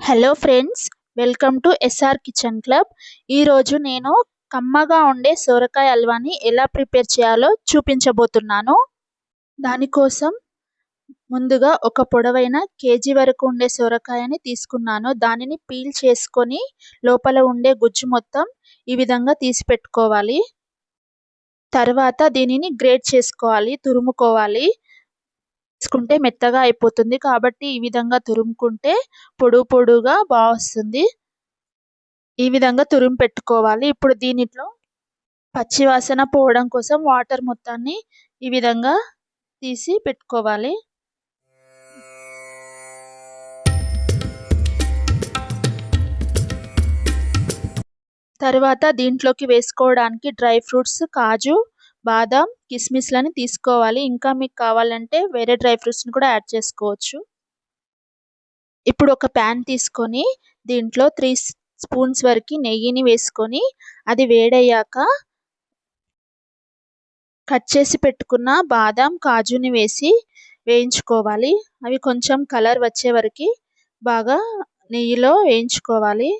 Hello friends welcome to SR kitchen club ఈరోజు నేను కమ్మగా ఉండే సొరకాయ హల్వాని ఎలా ప్రిపేర్ చేయాలో చూపించబోతున్నాను. దానికోసం ముందుగా ఒక పొడవైన కేజీ వరకు ఉండే సొరకాయని తీసుకున్నాను. దానిని పీల్ చేసుకొని లోపల ఉండే గుజ్జు మొత్తం ఈ విధంగా తీసి పెట్టుకోవాలి. తర్వాత దీనిని గ్రేట్ చేసుకోవాలి తురుముకోవాలి. తీసుకుంటే మెత్తగా అయిపోతుంది కాబట్టి ఈ విధంగా తురుముకుంటే పొడుగు పొడుగా బాగా వస్తుంది ఈ విధంగా తురుము పెట్టుకోవాలి. ఇప్పుడు దీనిలో పచ్చివాసన పోవడం కోసం వాటర్ మొత్తాన్ని ఈ విధంగా తీసి పెట్టుకోవాలి. తర్వాత దీంట్లోకి వేసుకోవడానికి డ్రై ఫ్రూట్స్ కాజు బాదం కిస్మిస్లని తీసుకోవాలి. ఇంకా మీకు కావాలంటే వేరే డ్రై ఫ్రూట్స్ని కూడా యాడ్ చేసుకోవచ్చు. ఇప్పుడు ఒక ప్యాన్ తీసుకొని దీంట్లో త్రీ స్పూన్స్ వరకు నెయ్యిని వేసుకొని అది వేడయ్యాక కట్ చేసి పెట్టుకున్న బాదం కాజుని వేసి వేయించుకోవాలి. అవి కొంచెం కలర్ వచ్చే వరకు బాగా నెయ్యిలో వేయించుకోవాలి.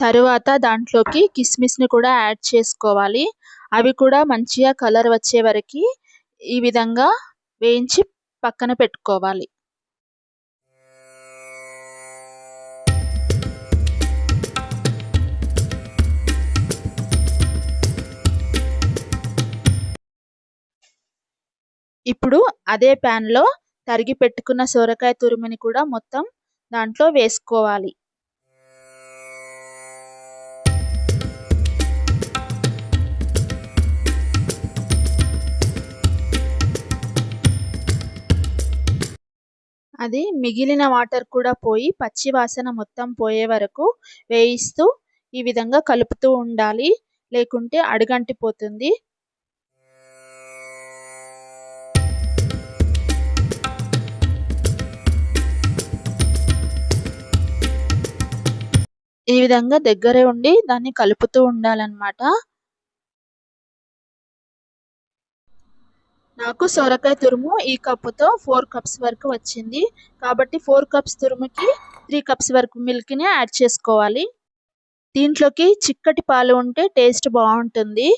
తరువాత దాంట్లోకి కిస్మిస్ని కూడా యాడ్ చేసుకోవాలి. అవి కూడా మంచిగా కలర్ వచ్చే వరకు ఈ విధంగా వేయించి పక్కన పెట్టుకోవాలి. ఇప్పుడు అదే ప్యాన్లో తరిగి పెట్టుకున్న సొరకాయ తురుముని కూడా మొత్తం దాంట్లో వేసుకోవాలి. అది మిగిలిన వాటర్ కూడా పోయి పచ్చి వాసన మొత్తం పోయే వరకు వేయిస్తూ ఈ విధంగా కలుపుతూ ఉండాలి. లేకుంటే అడుగంటిపోతుంది. ఈ విధంగా దగ్గరే ఉండి దాన్ని కలుపుతూ ఉండాలన్నమాట. నాకు సొరకాయ తురుము ఈ కప్పుతో ఫోర్ కప్స్ వరకు వచ్చింది. కాబట్టి ఫోర్ కప్స్ తురుముకి త్రీ కప్స్ వరకు మిల్క్ని యాడ్ చేసుకోవాలి. దీంట్లోకి చిక్కటి పాలు ఉంటే టేస్ట్ బాగుంటుంది.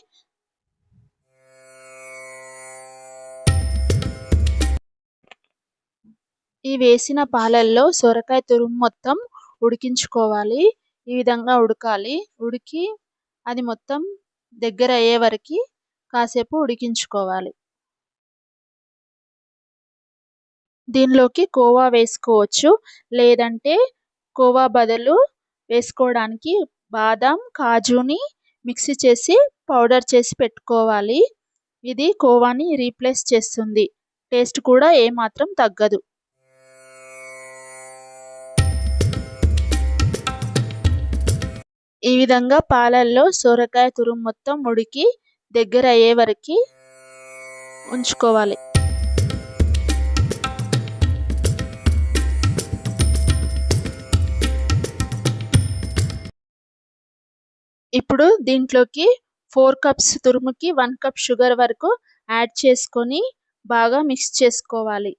ఈ వేసిన పాలల్లో సొరకాయ తురుము మొత్తం ఉడికించుకోవాలి. ఈ విధంగా ఉడకాలి. ఉడికి అది మొత్తం దగ్గర అయ్యే వరకు కాసేపు ఉడికించుకోవాలి. దీనిలోకి కోవా వేసుకోవచ్చు. లేదంటే కోవా బదులు వేసుకోవడానికి బాదం కాజుని మిక్సీ చేసి పౌడర్ చేసి పెట్టుకోవాలి. ఇది కోవాని రీప్లేస్ చేస్తుంది. టేస్ట్ కూడా ఏమాత్రం తగ్గదు. ఈ విధంగా పాలల్లో సొరకాయ తురుము మొత్తం ఉడికి దగ్గర అయ్యే వరకు ఉంచుకోవాలి. ఇప్పుడు దీంట్లోకి ఫోర్ కప్స్ తురుముకి వన్ కప్ షుగర్ వరకు యాడ్ చేసుకొని బాగా మిక్స్ చేసుకోవాలి.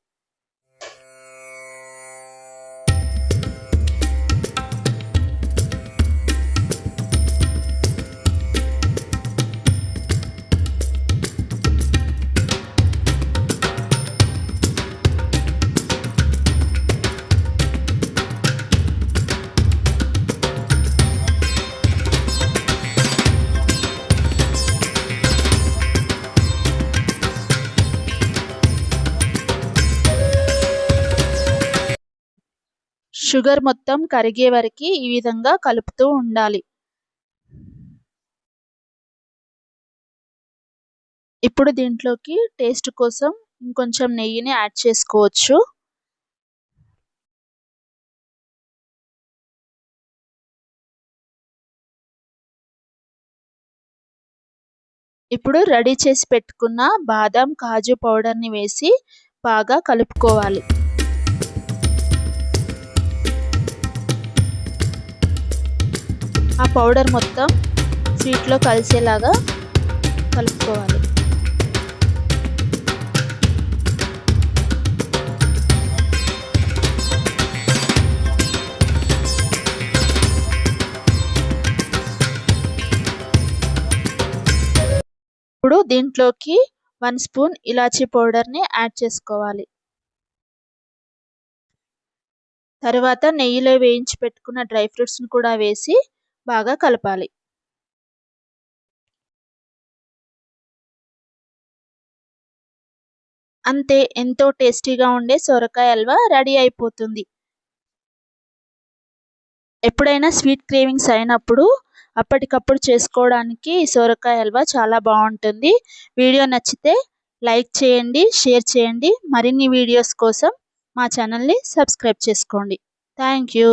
షుగర్ మొత్తం కరిగే వరకు ఈ విధంగా కలుపుతూ ఉండాలి. ఇప్పుడు దీంట్లోకి టేస్ట్ కోసం ఇంకొంచెం నెయ్యిని యాడ్ చేసుకోవచ్చు. ఇప్పుడు రెడీ చేసి పెట్టుకున్న బాదం కాజు పౌడర్ని వేసి బాగా కలుపుకోవాలి. ఆ పౌడర్ మొత్తం స్వీట్లో కలిసేలాగా కలుపుకోవాలి. ఇప్పుడు దీంట్లోకి వన్ స్పూన్ ఇలాచీ పౌడర్ని యాడ్ చేసుకోవాలి. తర్వాత నెయ్యిలో వేయించి పెట్టుకున్న డ్రై ఫ్రూట్స్ని కూడా వేసి బాగా కలపాలి. అంతే ఎంతో టేస్టీగా ఉండే సొరకాయ హల్వా రెడీ అయిపోతుంది. ఎప్పుడైనా స్వీట్ క్రేవింగ్స్ అయినప్పుడు అప్పటికప్పుడు చేసుకోవడానికి సొరకాయ హల్వా చాలా బాగుంటుంది. వీడియో నచ్చితే లైక్ చేయండి షేర్ చేయండి. మరిన్ని వీడియోస్ కోసం మా ఛానల్ని సబ్స్క్రైబ్ చేసుకోండి. Thank you.